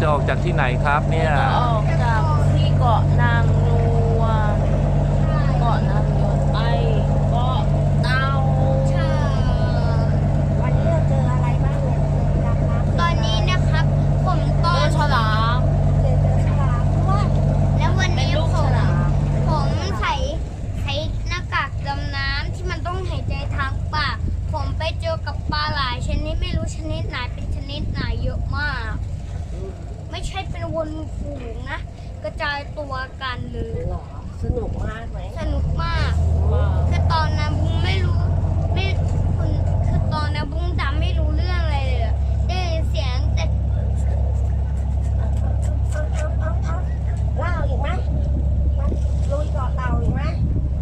จะออกจากที่ไหนครับเนี่ย ออกจากที่เกาะนางนวลเกาะนางนวลไปเกาะเต่า วันนี้เราเจออะไรบ้างเนี่ยเจอดำน้ำ ตอนนี้นะครับ ผมก็ เจอฉลาม เจอเจอฉลามด้วย แล้ววัน เป็น นี้ ลูก ผ ฉ ม ลาม ผมใส่ใส่หน้ากากดำน้ำที่มันต้องหายใจทางปาก ผมไปเจอกับปลาหลายชนิดไม่รู้ชนิดไหนเป็นชนิดไหนเยอะมาก ไม่ใช่เป็นวนฝูงนะ กระจาย ตัวกันเลยหรอสนุกมากไหมสนุกมาก คือตอนนั้นบุ้งไม่รู้ไม่คือคือตอนนั้นบุ้งจำไม่รู้เรื่องอะไรเลยอะได้ยินเสียงแต่ เล่าอีกไหมมาลุยเกาะเต่าอีกไหม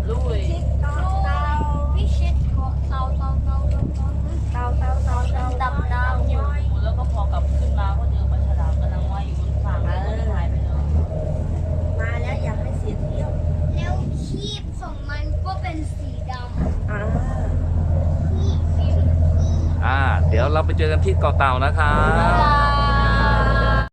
ลุย ชิดเกาะเต่า พิชิตเกาะเตาเตาเตาเตาเตา เต่าเต่าเต่าเต่า ดำน้ำอยู่แล้วก็พอกลับขึ้นมาก็เจอปลาฉลามกำลังว่ายอยู่บนฝั่งแล้วก็หายไปเลย มาแล้วอย่าให้เสียเที่ยว แล้วคีบของมันก็เป็นสีด อ่าำคีบฟิว อ่า เดี๋ ที่เกาะเต่านะครับ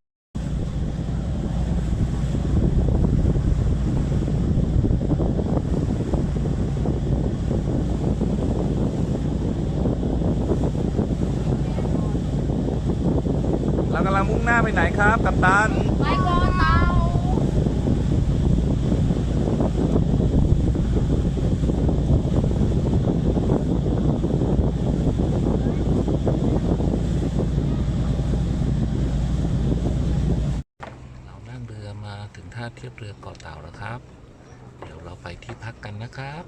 เรากำลังมุ่งหน้าไปไหนครับ กัปตัน ไปเกาะเตา เรานั่งเรือมาถึงท่าเทียบเรือเกาะเต่าแล้วครับ เดี๋ยวเราไปที่พักกันนะครับ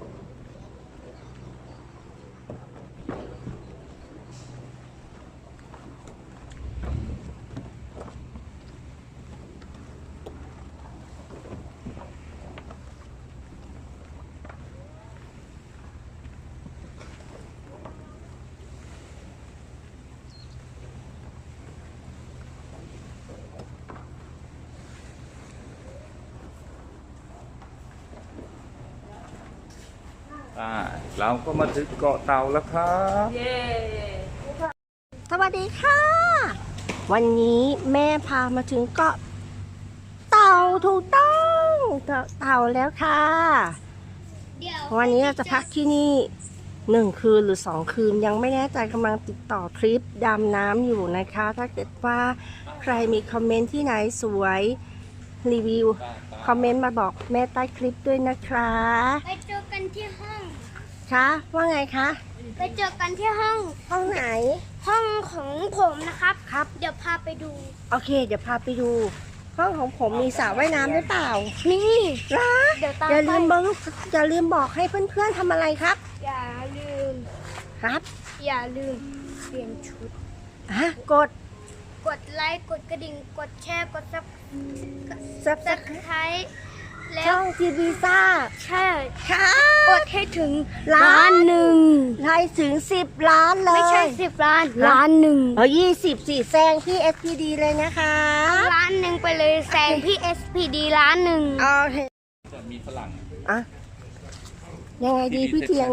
อ่าเราก็มาถึงเกาะเต่าแล้วครับเย้สวัสดีค่ะ วันนี้แม่พามาถึงเกาะเต่าถูกต้องเกาะเต่าแล้วค่ะเดี๋ยววันนี้เราจะพักที่นี่หนึ่งคืนหรือสองคืนยังไม่แน่ใจกำลังติดต่อทริปดำน้ำอยู่นะคะ ถ้าเกิดว่าใครมีคอมเมนต์ที่ไหนสวยรีวิว คอมเมนต์มาบอกแม่ใต้คลิปด้วยนะคะ ไปเจอกันที่ห้อง คะ ว่าไงคะ ไปเจอกันที่ห้องห้องไหน ห้องของผมนะครับครับ เดี๋ยวพาไปดู โอเค เดี๋ยวพาไปดู ห้องของผมมีสระว่ายน้ำหรือเปล่า นี่ล่ะเดี๋ยวตามอย่าลืมไปบอกลูกอย่าลืมบอกให้เพื่อนๆทำอะไรครับ อย่าลืม ครับอย่าลืมเปลี่ยนชุด อะกดกดไลค์กดกระดิ่งกดแชร์กดซับซับสสไครไครต์ แล้ช่วองทีวีซ่าใช่ค่ะกดให้ถึงล้านล้านหนึ่งไล่ถึงสิบล้านเลยไม่ใช่สิบล้านล้านหนึ่งเออยี่สิบสี่แซงที่ SPD เลยนะคะล้านหนึ่งไปเลยแซงพี่ SPD ล้านหนึ่งโอเคจะมีฝรั่งอะยังไงดีพี่เทียง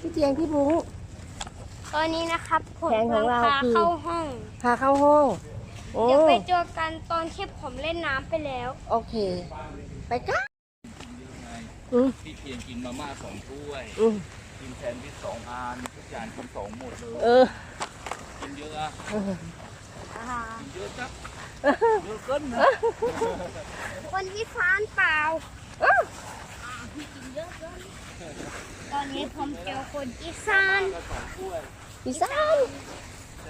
พี่เทียงพี่บุ้งตอนนี้นะครับผมแผนของเราพาคือเข้าห้องพาเข้าห้องโอ้เดี๋ยวไปเจอกันตอนที่ผมเล่นน้ำไปแล้ว โอเค ไปกันอืมพี่เพียงกินมาม่าสองถ้วย อืมกินแซนด์วิชสองอันทุกอย่างกินสองหมดเลย เออ กินเยอะอะเออกินเยอะจับเยอะเกินนะคนอีสานเปล่าตอนนี้ผมเจอคนอีสานอีสาน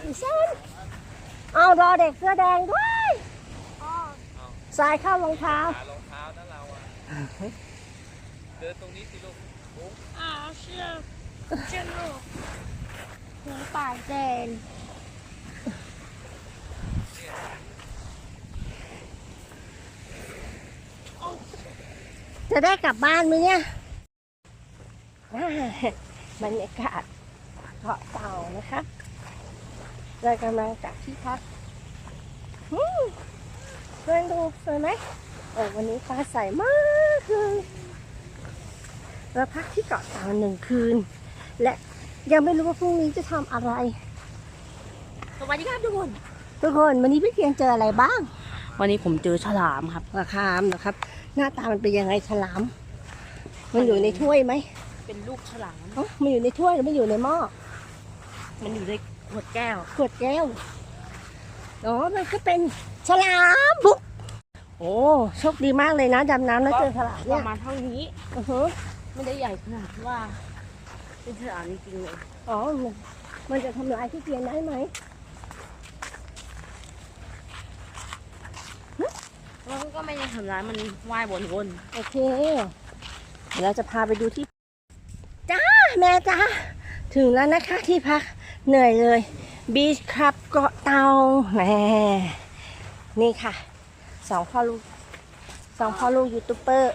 อีสานเอารอเด็กเสื้อแดงด้วยอ๋อ สายเข้ารองเท้า หารองเท้านะเราอะเดินตรงนี้สิลูกอ่าเชื่อเชื่อลูกหัวปากแดงจะได้กลับบ้านไหมเนี่ยอ่าบรรยากาศเกาะเต่านะคะเรากำลังจากที่พักอืมเพื่อนดูสวยไหมโอ้วันนี้ฟ้าใสมากเลยเราพักที่เกาะเต่าหนึ่งคืน และยังไม่รู้ว่าพรุ่งนี้จะทำอะไร สวัสดีครับทุกคน ทุกคนวันนี้พี่เพียงเจออะไรบ้างวันนี้ผมเจอฉลามครับ ราคามนะครับ หน้าตามันเป็นยังไงฉลาม มันอยู่ในถ้วยไหมเป็นลูกฉลาม เอ้ามันอยู่ในถ้วยหรือมันอยู่ในหม้อ มันอยู่ในขวดแก้ว ขวดแก้ว อ๋อมันก็เป็นฉลามบุ๊กโอ้โชคดีมากเลยนะดำน้ำแล้วเจอฉลามปเนี่ยระมาณเท่านี้อือฮึไม่ได้ใหญ่ขนาดที่ว่า เป็นฉลามจริงๆเลยอ๋อมันมันจะทำลายพี่เพียงได้ไหมแล้วก็ไม่ได้ทำร้ายมันว่ายวนโอเคเดี๋ยวเราจะพาไปดูที่จ้าแม่จ้าถึงแล้วนะคะที่พักเหนื่อยเลย บีชครับเกาะเตาแหมนี่ค่ะสองพ่อลูกสองพ่อลูกยูทูบเบอร์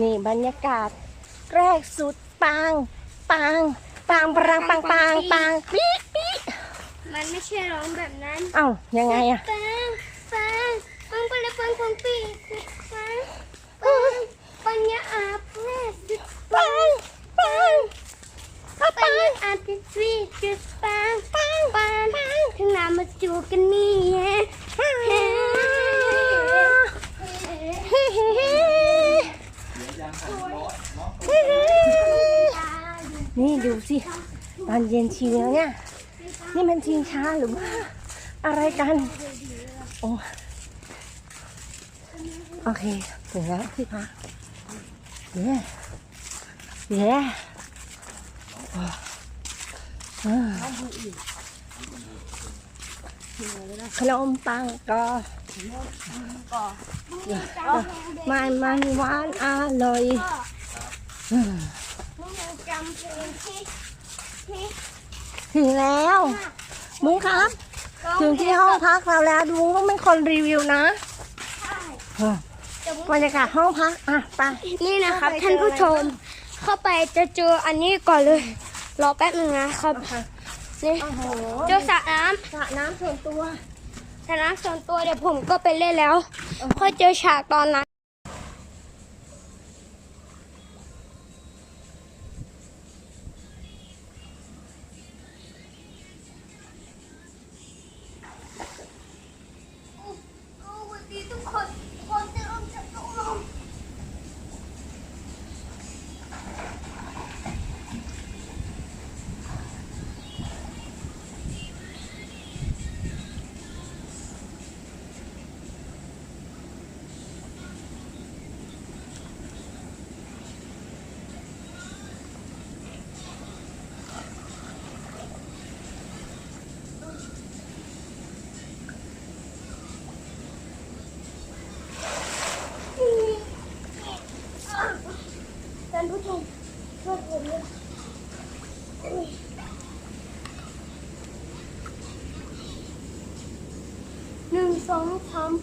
นี่บรรยากาศ แรกสุดปังปังปังปังปังปังปังปี๊ปี๊มันไม่ใช่ร้องแบบนั้นเอ้ายังไงอะปังปังปังปังปังปังปีปังปังปัญญาอาเพรสปังปังปังปัญญาอาทิตย์วีจุดปัง ปังปังถึงน้ำมาจูบกันนี่แฮะเฮ้เฮ้เฮ้เฮ้เฮ้เฮ้นี่ดูสิตอนเย็นชิวแล้วเนี่ย นี่มันชิงช้าหรือว่าอะไรกัน โอ้โอเค ถึงแล้วที่พักเย้เย้ว้าวอ่า ขนมปังก็มันมันหวานอร่อยอืมมึงยังจำเพลงที่ที่ถึงแล้วมุ้งครับ ถึงที่ห้องพักเราแล้วดูว่าเป็นคนรีวิวนะอะบรรยากาศห้องพักอะไปนี่นะครับเข้าไปท่านผู้ชมเจออะไรเข้าไปจะเจออันนี้ก่อนเลย รอแป๊บหนึงนะครับ นี่โอ้โหเจอสระน้สระน้ำส่วนตัวำสระน้ำส่วนตัวเดี๋ยวผมก็ไปเล่นแล้ว ค่อยเจอฉากตอนนั้น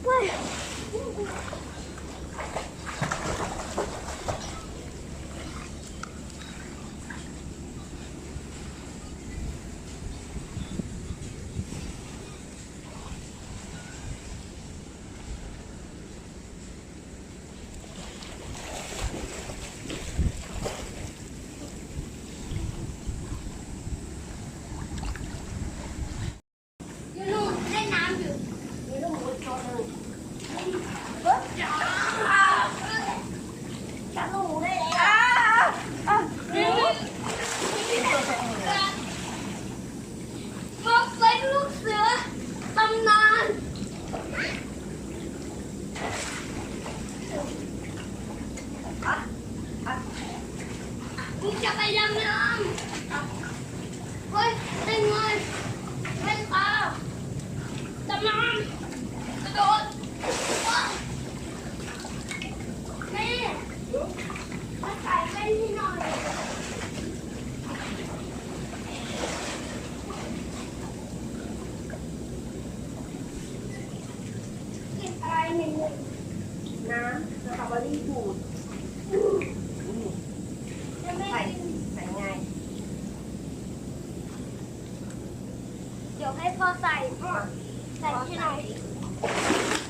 สามไปอยู่นู่นเล่นน้ำอยู่อยู่นู่นบนโต๊ะนู่นเฮ้ยจ้าจ้าลูกได้แล้วอะนี่มาเป็นลูกเสือตำนานมึงจะไปดำน้ำเฮ้ยเล่นเลยเล่นปลา ดำน้ำกระโดดว้าวแม่มาใส่แว่ นให้หน่อยเก็บอะไรหนึ่งน้ำสตรอเบอรี่บูดจะไม่ใส่กินใส่ไงเดี๋ยวให้พ่อใส่ใส่ให้หน่อยเดี๋ยวก็คงหลังกัน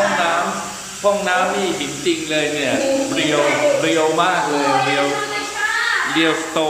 ห้องน้ำห้องน้ำนี่หินจริงเลยเนี่ยเรียวเรียวมากเลยเรียวเรียวโต